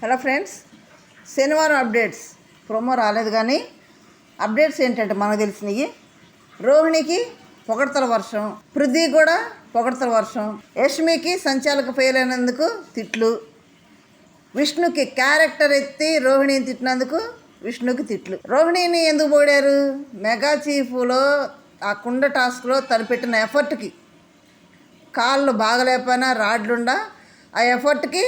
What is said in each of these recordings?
Hello friends శనివారం updates. Promo రాలేదు కానీ అప్డేట్స్ ఏంటంటే మనకు తెలిసినవి. రోహిణికి పొగడతల వర్షం పృథ్వీ కూడా పొగడతల వర్షం యష్మికి సంచాలక ఫెయిల్ అయినందుకు తిట్లు విష్ణుకి క్యారెక్టర్ ఎత్తి రోహిణిని తిట్టినందుకు విష్ణుకి తిట్లు. రోహిణిని ఎందుకు పోడారు మెగా చీఫ్లో ఆ కుండ టాస్క్లో తను పెట్టిన ఎఫర్ట్కి కాళ్ళు బాగలేకపోయినా రాడ్లుండా ఆ ఎఫర్ట్కి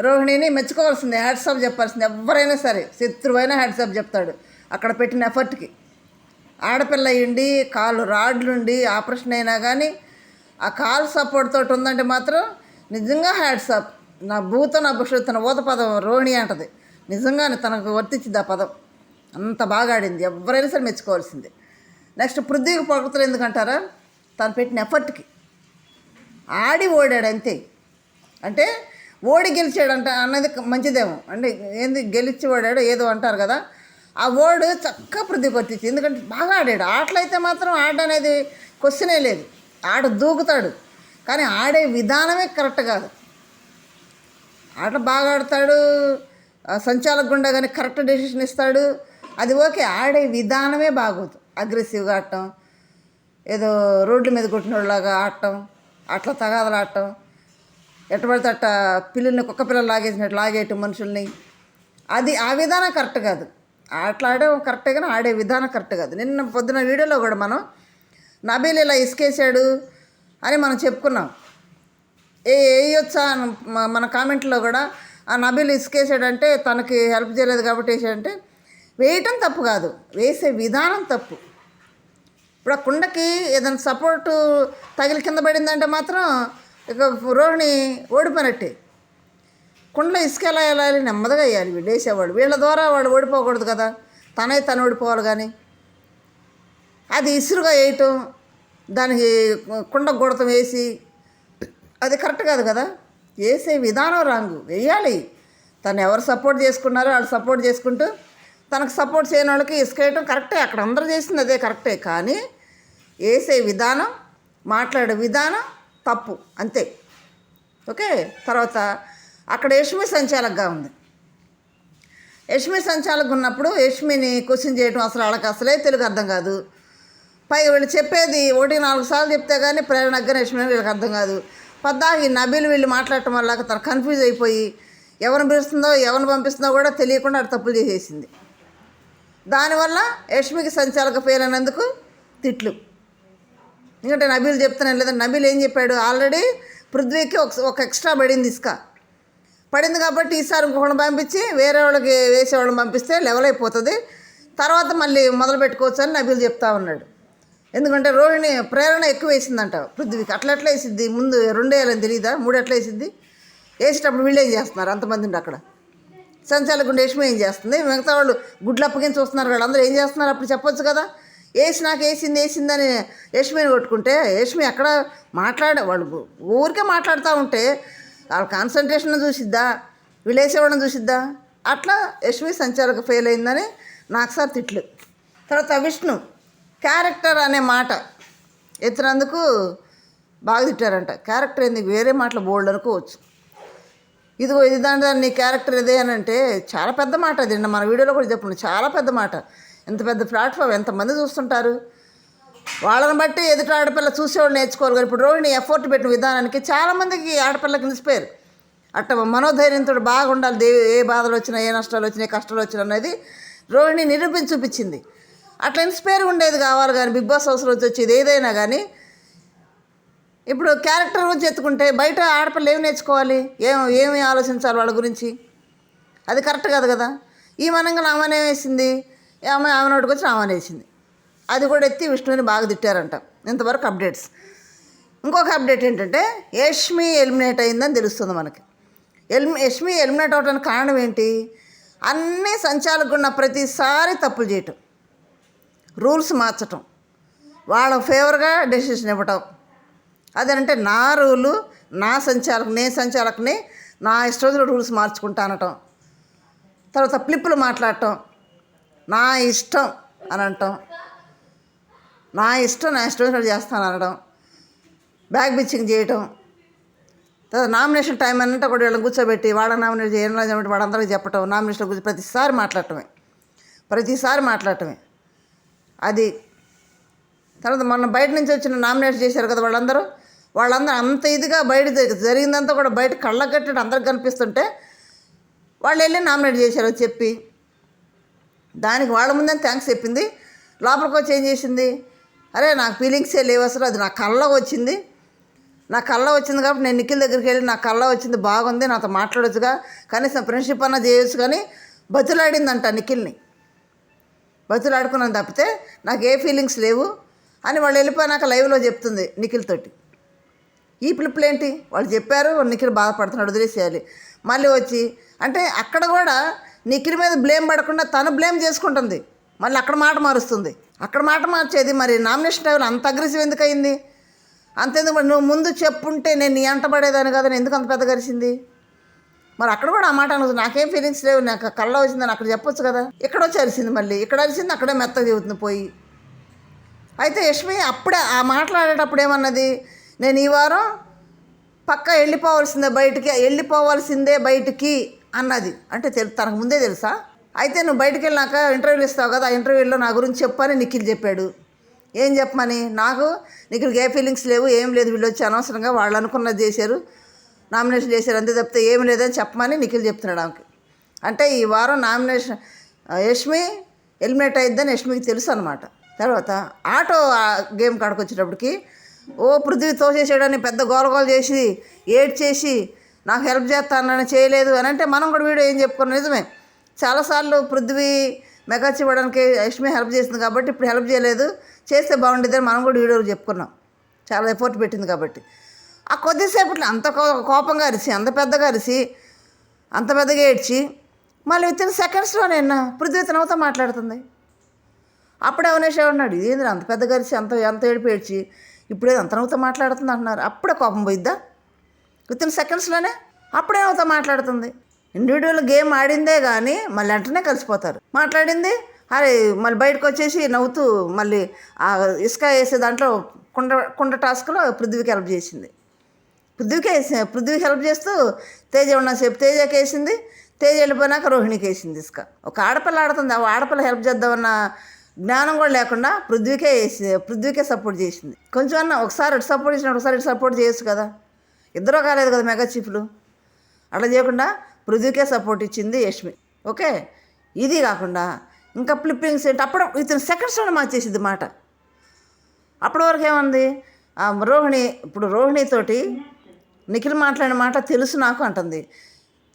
రోహిణిని మెచ్చుకోవాల్సిందే హ్యాట్సాప్ చెప్పాల్సింది. ఎవరైనా సరే శత్రువైనా హ్యాట్సాప్ చెప్తాడు అక్కడ పెట్టిన ఎఫర్ట్కి ఆడపిల్ల అయ్యిండి కాళ్ళు రాడ్లుండి ఆపరేషన్ అయినా కానీ ఆ కాలు సపోర్ట్ తోటి ఉందంటే మాత్రం నిజంగా హ్యాట్సాప్ నా భూత నా భవిష్యత్తు ఊత పదం రోహిణి అంటది. నిజంగానే తనకు వర్తించింది ఆ పదం. అంత బాగా ఆడింది. ఎవరైనా సరే మెచ్చుకోవాల్సిందే. నెక్స్ట్ పృథ్వీకి పొగడతలు ఎందుకంటారా? తను పెట్టిన ఎఫర్ట్కి ఆడి ఓడాడు అంతే. అంటే ఓడి గెలిచాడంట అన్నది మంచిదేమో. అంటే ఏంది గెలిచి ఓడాడు ఏదో అంటారు కదా. ఆ ఓడు చక్కగా పృథ్వీ ఎందుకంటే బాగా ఆడాడు. ఆటలైతే మాత్రం ఆట అనేది క్వశ్చనే లేదు. ఆట దూకుతాడు. కానీ ఆడే విధానమే కరెక్ట్ కాదు. ఆట బాగా ఆడతాడు సంచాలక గుండా కానీ కరెక్ట్ డెసిషన్ ఇస్తాడు. అది ఓకే ఆడే విధానమే బాగోదు. అగ్రెసివ్గా ఆడటం ఏదో రోడ్ల మీద కొట్టినోళ్ళలాగా ఆడటం అట్లా తగాదలు ఆడటం ఎట్ట పడితే అట్ట పిల్లల్ని కుక్క పిల్లలు లాగేసినట్టు లాగేయటం మనుషుల్ని. అది ఆ విధానం కరెక్ట్ కాదు. ఆటలు ఆడే కరెక్టే కానీ ఆడే విధానం కరెక్ట్ కాదు. నిన్న పొద్దున వీడియోలో కూడా మనం నబీల్ ఇలా ఇసుకేసాడు అని మనం చెప్పుకున్నాం. ఏ వేయొచ్చా మన కామెంట్లో కూడా ఆ నబీల్ ఇసుకేసాడంటే తనకి హెల్ప్ చేయలేదు కాబట్టి వేసాడంటే వేయటం తప్పు కాదు. వేసే విధానం తప్పు. ఇప్పుడు ఆ కుండకి ఏదైనా సపోర్టు తగిలి కింద పడిందంటే మాత్రం ఇక రోహిణి ఓడిపోయినట్టే. కుండలో ఇసుక ఎలా వెళ్ళాలి నెమ్మదిగా వేయాలి వీళ్ళు వేసేవాడు వీళ్ళ ద్వారా వాడు ఓడిపోకూడదు కదా. తనే తను ఓడిపోవాలి కానీ. అది ఇసురుగా వేయటం దానికి కుండ గుడతం వేసి అది కరెక్ట్ కాదు కదా. వేసే విధానం రాంగు. వేయాలి. తను ఎవరు సపోర్ట్ చేసుకున్నారో వాళ్ళు సపోర్ట్ చేసుకుంటూ తనకు సపోర్ట్ చేయని వాళ్ళకి ఇసుకేయటం కరెక్టే. అక్కడ అందరూ చేసింది అదే కరెక్టే. కానీ వేసే విధానం మాట్లాడే విధానం తప్పు అంతే. ఓకే? తర్వాత అక్కడ యష్మి సంచాలకగా ఉంది. యష్మి సంచాలకు ఉన్నప్పుడు యష్మిని క్వశ్చన్ చేయడం అసలు వాళ్ళకి అసలే తెలుగు అర్థం కాదు. పైగా వీళ్ళు చెప్పేది ఒకటి నాలుగు సార్లు చెప్తే కానీ ప్రేరణ యష్మి వీళ్ళకి అర్థం కాదు. పద్దాకి నబీలు వీళ్ళు మాట్లాడటం వల్ల తను కన్ఫ్యూజ్ అయిపోయి ఎవరిని పిలుస్తుందో ఎవరిని పంపిస్తుందో కూడా తెలియకుండా అటు తప్పులు చేసేసింది. దానివల్ల యష్మికి సంచాలక ఫెయిల్ అయినందుకు తిట్లు. ఎందుకంటే నబీల్ చెప్తున్నాను లేదా నబీల్ ఏం చెప్పాడు? ఆల్రెడీ పృథ్వీకి ఒక ఒక ఎక్స్ట్రా పడింది ఇసుక. పడింది కాబట్టి ఈసారి ఇంకొకరిని పంపించి వేరే వాళ్ళకి వేసేవాళ్ళని పంపిస్తే లెవెల్ అయిపోతుంది. తర్వాత మళ్ళీ మొదలు పెట్టుకోవచ్చు అని నబీల్ చెప్తా ఉన్నాడు. ఎందుకంటే రోహిణి ప్రేరణ ఎక్కువ వేసిందంట పృథ్వీకి. అట్లా ఎట్లా వేసిద్ది? ముందు రెండు వేయాలని తెలియదా మూడు ఎట్లా వేసిద్ది? వేసేటప్పుడు వీళ్ళు ఏం చేస్తున్నారు? అంతమంది ఉండి అక్కడ. సంచాలకుండా యష్మి ఏం చేస్తుంది? మిగతా వాళ్ళు గుడ్లు అప్పగించి వస్తున్నారు. వాళ్ళందరూ ఏం చేస్తున్నారు? అప్పుడు చెప్పొచ్చు కదా. వేసి నాకు వేసింది వేసిందని యష్మిని కొట్టుకుంటే యష్మి ఎక్కడ మాట్లాడే వాళ్ళు ఊరికే మాట్లాడుతూ ఉంటే వాళ్ళ కాన్సన్ట్రేషన్ చూసిద్దా? వీళ్ళు చూసిద్దా? అట్లా యష్మి సంచాలక ఫెయిల్ అయిందని నాకు సార్ తిట్లు. తర్వాత విష్ణు క్యారెక్టర్ అనే మాట ఎత్తినందుకు బాగా తిట్టారంట. క్యారెక్టర్ ఏంది? వేరే మాటలు బోల్డ్ అనుకోవచ్చు. ఇదిగో ఇది దాని దాన్ని నీ క్యారెక్టర్ ఇదే అని అంటే చాలా పెద్ద మాట అది. మన వీడియోలో కూడా చెప్పండి చాలా పెద్ద మాట. ఇంత పెద్ద ప్లాట్ఫామ్ ఎంతమంది చూస్తుంటారు? వాళ్ళని బట్టి ఎదుటి ఆడపిల్ల చూసేవాళ్ళు నేర్చుకోవాలి కానీ ఇప్పుడు రోహిణి ఎఫర్ట్ పెట్టిన విధానానికి చాలామందికి ఆడపిల్లకి ఇన్స్పైర్ అట్ట మనోధైర్యంతో బాగా ఉండాలి ఏ బాధలు వచ్చినా ఏ నష్టాలు వచ్చినా ఏ కష్టాలు వచ్చినా అనేది రోహిణి నిరూపించి చూపించింది. అట్లా ఇన్స్పైర్ ఉండేది కావాలి కానీ బిగ్ బాస్ హౌస్లో వచ్చేది ఏదైనా కానీ ఇప్పుడు క్యారెక్టర్ గురించి ఎత్తుకుంటే బయట ఆడపిల్ల ఏమి నేర్చుకోవాలి? ఏం ఏమి ఆలోచించాలి వాళ్ళ గురించి? అది కరెక్ట్ కాదు కదా. ఈ మనంగా ఆమెనే వేసింది. ఆమె ఆమె నోటికి వచ్చి ఆమె అది కూడా ఎత్తి విష్ణుని బాగా తిట్టారంట. ఇంతవరకు అప్డేట్స్ ఇంకొక అప్డేట్ ఏంటంటే యష్మి ఎలిమినేట్ అయిందని తెలుస్తుంది మనకి. ఎలిమి యష్మి ఎలిమినేట్ అవడానికి కారణం ఏంటి? అన్నీ సంచాలకున్న ప్రతిసారి తప్పులు చేయటం. రూల్స్ మార్చటం. వాళ్ళ ఫేవర్గా డెసిషన్ ఇవ్వటం. అదేంటే నా రూలు నా సంచాలకు నేను సంచాలకుని నా ఇష్టం రూల్స్ మార్చుకుంటా అనటం తర్వాత ఫ్లిప్పులు మాట్లాడటం. నా ఇష్టం అని అంటాం నా ఇష్టం నా ఇష్టం చేస్తాను అనడం బ్యాగ్ బిచ్చింగ్ చేయటం. తర్వాత నామినేషన్ టైం అనంటే కూడా వీళ్ళని కూర్చోబెట్టి వాళ్ళ నామినేట్ చేయడం చెప్పి వాళ్ళందరికీ చెప్పటం నామినేషన్ గురించి ప్రతిసారి మాట్లాడటమే. ప్రతిసారి మాట్లాడటమే. అది తర్వాత మొన్న బయట నుంచి వచ్చిన నామినేట్ చేశారు కదా వాళ్ళందరూ. వాళ్ళందరూ అంత ఇదిగా బయట జరిగిందంతా కూడా బయట కళ్ళ కట్టినట్టు అందరికి కనిపిస్తుంటే వాళ్ళు వెళ్ళి నామినేట్ చేశారు చెప్పి దానికి వాళ్ళ ముందే థ్యాంక్స్ చెప్పింది. లోపలికి వచ్చి ఏం చేసింది? అరే నాకు ఫీలింగ్సే లేవు అసలు అది నా కళ్ళ వచ్చింది. నా కళ్ళ వచ్చింది కాబట్టి నేను నిఖిల్ దగ్గరికి వెళ్ళి నా కళ్ళ వచ్చింది బాగుంది నాతో మాట్లాడొచ్చుగా. కనీసం ఫ్రెండ్షిప్ అన్నా చేయొచ్చు కానీ బతులాడిందంట నిఖిల్ని. బతులాడుకున్నాను తప్పితే నాకు ఏ ఫీలింగ్స్ లేవు అని వాళ్ళు వెళ్ళిపోయినాక లైవ్లో చెప్తుంది నిఖిల్ తోటి. ఈ పిలుపులు ఏంటి? వాళ్ళు చెప్పారు నిఖిల్ బాధపడుతున్నాడు వదిలేసేయాలి. మళ్ళీ వచ్చి అంటే అక్కడ కూడా నిఖిల్ మీద బ్లేమ్ పడకుండా తను బ్లేమ్ చేసుకుంటుంది. మళ్ళీ అక్కడ మాట మారుస్తుంది. అక్కడ మాట మార్చేది మరి నామినేషన్ టైంలో అంత అగ్రెసివ్ ఎందుకు అయింది? అంతేందుకు మరి? నువ్వు ముందు చెప్పుంటే నేను నీ అంట పడేదాన్ని కదా నేను ఎందుకు అంత పెద్ద కలిసింది మరి అక్కడ కూడా ఆ మాట అనదు నాకేం ఫీలింగ్స్ లేవు. నాకు కళ్ళ వచ్చిందని అక్కడ చెప్పొచ్చు కదా. ఇక్కడ వచ్చి అరిసింది మళ్ళీ? ఇక్కడ అరిసింది? అక్కడే మెత్తగా చెబుతుంది పోయి. అయితే యష్మి అప్పుడే ఆ మాట్లాడేటప్పుడు ఏమన్నది? నేను ఈ వారం పక్క వెళ్ళిపోవాల్సిందే బయటికి. వెళ్ళిపోవాల్సిందే బయటికి. అన్నది. అంటే తెలు తనకు ముందే తెలుసా? అయితే నువ్వు బయటికి వెళ్ళాక ఇంటర్వ్యూలు ఇస్తావు కదా ఆ ఇంటర్వ్యూలో నా గురించి చెప్పని నిఖిల్ చెప్పాడు. ఏం చెప్పమని? నాకు నిఖిల్కి ఏ ఫీలింగ్స్ లేవు ఏం లేదు వీళ్ళు వచ్చి అనవసరంగా వాళ్ళు అనుకున్నది చేశారు నామినేషన్ చేశారు అంతే తప్పితే ఏం లేదని చెప్పమని నిఖిల్ చెప్తున్నాడు ఆమెకి. అంటే ఈ వారం నామినేషన్ యష్మి ఎలిమినేట్ అయ్యిద్దని యష్మికి తెలుసు అనమాట తర్వాత ఆటో గేమ్ కాడకొచ్చేటప్పటికి ఓ పృథ్వీ తోసేసాడని పెద్ద గోలగోల చేసి ఏడ్ చేసి నాకు హెల్ప్ చేస్తానని చేయలేదు అని అంటే మనం కూడా వీడియో ఏం చెప్పుకున్నాం? నిజమే. చాలాసార్లు పృథ్వీ మెగాచి ఇవ్వడానికి యష్మి హెల్ప్ చేసింది కాబట్టి ఇప్పుడు హెల్ప్ చేయలేదు. చేస్తే బాగుండేదని మనం కూడా వీడియోలో చెప్పుకున్నాం. చాలా ఎఫర్ట్ పెట్టింది కాబట్టి. ఆ కొద్దిసేపట్లో అంత కో- కోపంగా అరిసి అంత పెద్దగా అరిసి అంత పెద్దగా ఏడ్చి మళ్ళీ విత్ ఇన్ సెకండ్స్లో నేను పృథ్వీ తనవుతో మాట్లాడుతుంది? అప్పుడే అవనేష్ ఉన్నాడు ఇదేంద్ర అంత పెద్దగా అరిసి అంత ఎంత ఏడిపి ఏడ్చి ఇప్పుడే అంత మాట్లాడుతుంది అంటున్నారు. అప్పుడే కోపం పోయిద్దా? With in సెకండ్స్లోనే? అప్పుడే అవుతా మాట్లాడుతుంది. ఇండివిజువల్ గేమ్ ఆడిందే కానీ మళ్ళీ వెంటనే కలిసిపోతారు. మాట్లాడింది అరే మళ్ళీ బయటకు వచ్చేసి నవ్వుతూ మళ్ళీ ఆ ఇసుక వేసే దాంట్లో కుండ కుండ టాస్క్లో పృథ్వీకి హెల్ప్ చేసింది. పృథ్వీకి వేసి పృథ్వీకి హెల్ప్ చేస్తూ తేజ ఉన్నసేపు తేజకి వేసింది. తేజ వెళ్ళిపోయినాక రోహిణికి వేసింది ఇసుక. ఒక ఆడపిల్ల ఆడుతుంది. ఆ ఆడపిల్ల హెల్ప్ చేద్దామన్న జ్ఞానం కూడా లేకుండా పృథ్వీకే వేసి పృథ్వీకే సపోర్ట్ చేసింది. కొంచెం అన్న ఒకసారి ఇటు సపోర్ట్ చేసిన ఒకసారి ఇటు సపోర్ట్ చేయొచ్చు కదా. ఇద్దరూ కాలేదు కదా మెగా చీఫ్లు అట్లా చేయకుండా పృథ్వీకే సపోర్ట్ ఇచ్చింది యష్మి. ఓకే? ఇది కాకుండా ఇంకా ఫ్లిప్పింగ్స్ ఏంటి? అప్పుడు ఇతను సెకండ్స్లో మార్చేసింది మాట. అప్పటి వరకు ఏమంది? ఆ రోహిణి ఇప్పుడు రోహిణితోటి నిఖిల్ మాట్లాడిన మాట తెలుసు నాకు అంటుంది.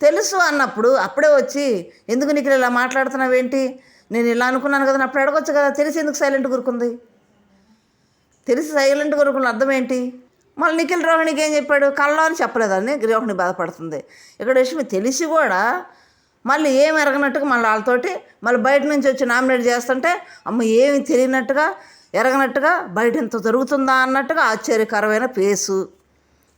తెలుసు అన్నప్పుడు అప్పుడే వచ్చి ఎందుకు నిఖిల్ ఇలా మాట్లాడుతున్నావు ఏంటి? నేను ఇలా అనుకున్నాను కదా అప్పుడు అడగొచ్చు కదా తెలిసి ఎందుకు సైలెంట్ గురుకుంది తెలిసి సైలెంట్ కూరుకున్న అర్థం ఏంటి? మళ్ళీ నిఖిల్ రోహిణికి ఏం చెప్పాడు? కళ్ళ అని చెప్పలేదని రోహిణి బాధపడుతుంది. ఇక్కడ విషయం తెలిసి కూడా మళ్ళీ ఏం ఎరగనట్టుగా మళ్ళీ వాళ్ళతోటి మళ్ళీ బయట నుంచి వచ్చి నామినేట్ చేస్తుంటే అమ్మ ఏమి తెలియనట్టుగా ఎరగనట్టుగా బయట ఇంత జరుగుతుందా అన్నట్టుగా ఆశ్చర్యకరమైన పేసు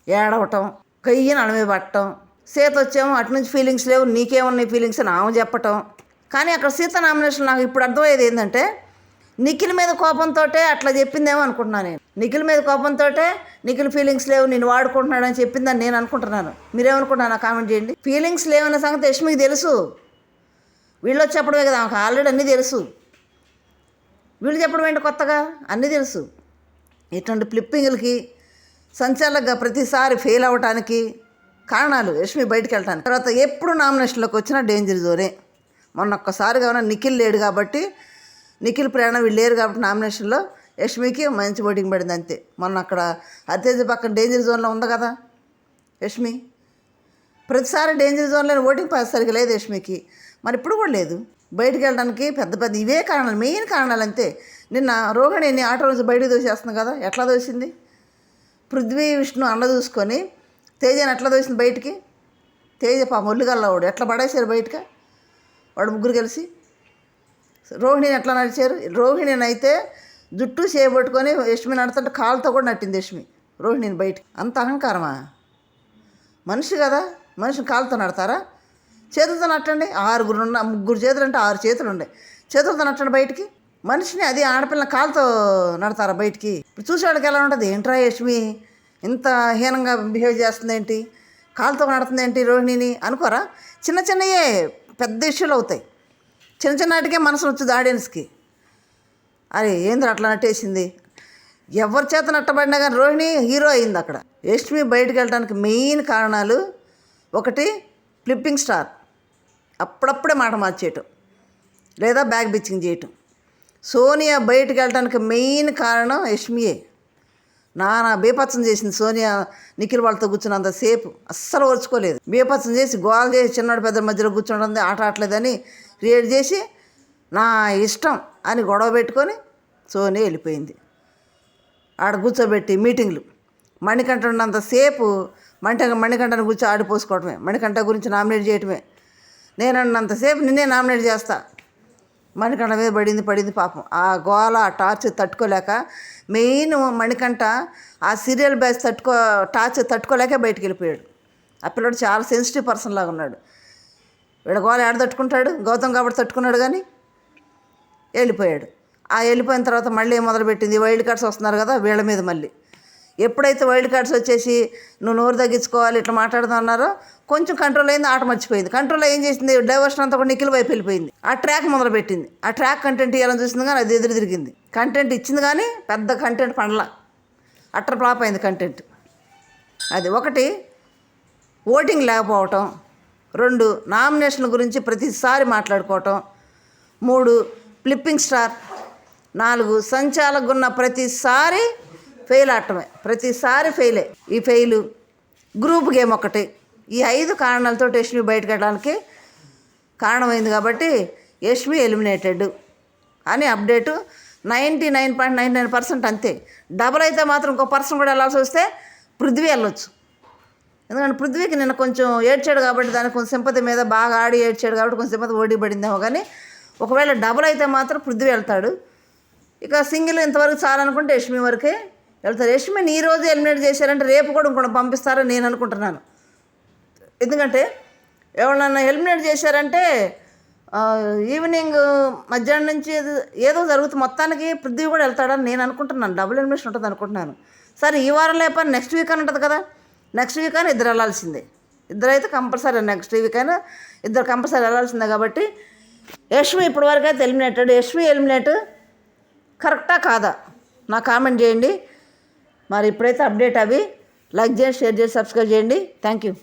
ఏడవటం కయ్యి నడమే పట్టడం సీత వచ్చేమో అటు నుంచి ఫీలింగ్స్ లేవు నీకేమున్నాయి ఫీలింగ్స్ అని ఆమె చెప్పటం. కానీ అక్కడ సీత నామినేషన్ నాకు ఇప్పుడు అర్థమయ్యేది ఏంటంటే నిఖిల్ మీద కోపంతో అట్లా చెప్పిందేమో అనుకుంటున్నాను నేను. నిఖిల్ మీద కోపంతో నిఖిల్ ఫీలింగ్స్ లేవు నేను వాడుకుంటున్నాడని చెప్పిందని నేను అనుకుంటున్నాను. మీరేమనుకుంటున్నా కామెంట్ చేయండి. ఫీలింగ్స్ లేవన్న సంగతి యష్మికి తెలుసు. వీళ్ళు చెప్పడమే కదా ఆమెకు ఆల్రెడీ అన్నీ తెలుసు. వీళ్ళు చెప్పడం ఏంటి కొత్తగా? అన్నీ తెలుసు. ఇటువంటి ఫ్లిప్పింగ్లకి సంచాలకుగా ప్రతిసారి ఫెయిల్ అవ్వటానికి కారణాలు యష్మి బయటకు వెళ్ళటానికి. తర్వాత ఎప్పుడు నామినేషన్లోకి వచ్చినా డేంజర్ జోనే మొన్న ఒక్కసారిగా నిఖిల్ లేడు కాబట్టి నిఖిల్ ప్రయాణం వీళ్ళు లేరు కాబట్టి నామినేషన్లో యష్మికి మంచి ఓటింగ్ పడింది అంతే. మొన్న అక్కడ అత్యజ పక్కన డేంజర్ జోన్లో ఉంది కదా యష్మి. ప్రతిసారి డేంజర్ జోన్లో ఓటింగ్ పాస్ సరిగ్గా లేదు యష్మికి. మరి ఇప్పుడు కూడా లేదు. బయటికి వెళ్ళడానికి పెద్ద పెద్ద ఇవే కారణాలు మెయిన్ కారణాలు అంతే. నిన్న రోహిణిని ఆటో నుంచి బయటకు దోసేస్తుంది కదా ఎట్లా దోసింది పృథ్వీ విష్ణు అన్న చూసుకొని తేజని ఎట్లా దోసింది బయటికి? తేజ పా మొల్లుగల్లవాడు ఎట్లా పడేశారు బయటక? వాడు ముగ్గురు కలిసి. రోహిణిని ఎట్లా నడిచారు? రోహిణిని అయితే జుట్టు చేయబట్టుకొని యష్మి నడుతుంటే కాళ్ళతో కూడా నట్టింది యష్మి రోహిణిని బయటికి. అంత అహంకారమా? మనిషి కదా మనిషిని కాలుతో నడతారా? చేతులతో నట్టండి ఆరుగురు ఉన్న ముగ్గురు చేతులు అంటే ఆరు చేతులు ఉండే. చేతులతో నట్టండి బయటికి. మనిషిని అది ఆడపిల్ల కాలుతో నడతారా బయటికి? ఇప్పుడు చూసేవాడికి ఎలా ఉంటుంది? ఏంట్రా యష్మి ఇంత హీనంగా బిహేవ్ చేస్తుంది ఏంటి కాలుతో నడుతుంది ఏంటి రోహిణిని అనుకోరా? చిన్న చిన్నయే పెద్ద ఇష్యూలు అవుతాయి. చిన్న చిన్నటికే మనసు వచ్చింది ఆడియన్స్కి. అరే ఏంద్ర అట్లా నట్టేసింది? ఎవరి చేత నట్టబడినా కానీ రోహిణి హీరో అయింది అక్కడ. యష్మి బయటకు వెళ్ళడానికి మెయిన్ కారణాలు ఒకటి ఫ్లిప్పింగ్ స్టార్. అప్పుడప్పుడే మాట మార్చేయటం. లేదా బ్యాగ్ బిచ్చింగ్ చేయటం. సోనియా బయటకు వెళ్ళడానికి మెయిన్ కారణం యష్మియే నానా బీపత్సం చేసింది సోనియా నిఖిల్ వాళ్ళతో కూర్చున్నంతసేపు అస్సలు ఓర్చుకోలేదు. బీపత్సం చేసి గోల్ చేసి చిన్నవాడు పెద్ద మధ్యలో కూర్చోడం ఆట ఆటలేదని క్రియేట్ చేసి నా ఇష్టం అని గొడవ పెట్టుకొని సోనియా వెళ్ళిపోయింది. ఆడ కూర్చోబెట్టి మీటింగ్లు. మణికంఠ ఉన్నంతసేపు మంట మణికంఠను కూర్చో ఆడిపోసుకోవటమే మణికంఠ గురించి నామినేట్ చేయటమే. నేను అన్నంతసేపు నిన్నే నామినేట్ చేస్తా. మణికంఠ మీద పడింది పడింది పాపం. ఆ గోల ఆ టార్చ్ తట్టుకోలేక మెయిన్ మణికంఠ ఆ సీరియల్ బ్యాచ్ తట్టుకో టార్చ్ తట్టుకోలేక బయటికి వెళ్ళిపోయాడు. ఆ పిల్లడు చాలా సెన్సిటివ్ పర్సన్ లాగా ఉన్నాడు. వీడగోళ గోల ఆడ తట్టుకుంటాడు? గౌతమ్ కాబట్టి తట్టుకున్నాడు కానీ? వెళ్ళిపోయాడు. ఆ వెళ్ళిపోయిన తర్వాత మళ్ళీ మొదలుపెట్టింది వైల్డ్ కార్డ్స్ వస్తున్నారు కదా వీళ్ళ మీద మళ్ళీ. ఎప్పుడైతే వైల్డ్ కార్డ్స్ వచ్చేసి నువ్వు నోరు తగ్గించుకోవాలి ఇట్లా మాట్లాడుతున్నారో కొంచెం కంట్రోల్ అయింది ఆట మర్చిపోయింది. కంట్రోల్ ఏం చేసింది? డైవర్షన్ అంతా కూడా నిఖిల్ వైపు వెళ్ళిపోయింది. ఆ ట్రాక్ మొదలుపెట్టింది. ఆ ట్రాక్ కంటెంట్ ఇవ్వాలని చూసింది కానీ అది ఎదురు తిరిగింది. కంటెంట్ ఇచ్చింది కానీ పెద్ద కంటెంట్ పండల. అట్ర ఫ్లాప్ అయింది కంటెంట్ అది ఒకటి ఓటింగ్ లేకపోవటం. రెండు నామినేషన్ల గురించి ప్రతిసారి మాట్లాడుకోవటం. మూడు ఫ్లిప్పింగ్ స్టార్. నాలుగు సంచాలకు ఉన్న ప్రతిసారి ఫెయిల్ ఆడటమే. ప్రతిసారి ఫెయిలే. ఈ ఫెయిలు గ్రూప్ గేమ్ ఒకటి. ఈ ఐదు కారణాలతో యష్మి బయటకు వెళ్ళడానికి కారణమైంది కాబట్టి యష్మి ఎలిమినేటెడ్ అని update ninety nine point nine nine percent అంతే. డబల్ అయితే మాత్రం ఇంకో పర్సన్ కూడా వెళ్ళాల్సి వస్తే పృథ్వీ వెళ్ళొచ్చు. ఎందుకంటే పృథ్వీకి నిన్న కొంచెం ఏడ్చాడు కాబట్టి దానికి కొంచెం సింపతి మీద బాగా ఆడి ఏడ్చాడు కాబట్టి కొంచెం సింపతి ఓడి పడిందేమో కానీ ఒకవేళ డబుల్ అయితే మాత్రం పృథ్వీ వెళ్తాడు. ఇక సింగిల్ ఇంతవరకు చాలనుకుంటే యష్మి వరకే వెళ్తారు. యష్మిని ఈ రోజు ఎలిమినేట్ చేశారంటే రేపు కూడా ఇంకొకటి పంపిస్తారని నేను అనుకుంటున్నాను. ఎందుకంటే ఎవరినన్నా ఎలిమినేట్ చేశారంటే ఈవినింగ్ మధ్యాహ్నం నుంచి ఏదో- ఏదో జరుగుతుంది మొత్తానికి పృథ్వీ కూడా వెళ్తాడని నేను అనుకుంటున్నాను. డబుల్ ఎలిమినేషన్ ఉంటుంది అనుకుంటున్నాను సరే ఈ వారం లేపని నెక్స్ట్ వీక్ అని ఉంటుంది కదా. నెక్స్ట్ వీక్ అయినా ఇద్దరు వెళ్ళాల్సిందే. ఇద్దరు అయితే కంపల్సరీ నెక్స్ట్ వీక్ అయినా ఇద్దరు కంపల్సరీ వెళ్ళాల్సిందే కాబట్టి యష్మి ఇప్పటివరకు అయితే ఎలిమినేటెడ్. యష్మి ఎలిమినేట్ కరెక్టా కాదా? నా కామెంట్ చేయండి. మరి ఇప్పుడైతే అప్డేట్ అవి. లైక్ చేయండి షేర్ చేసి సబ్స్క్రైబ్ చేయండి. Thank you.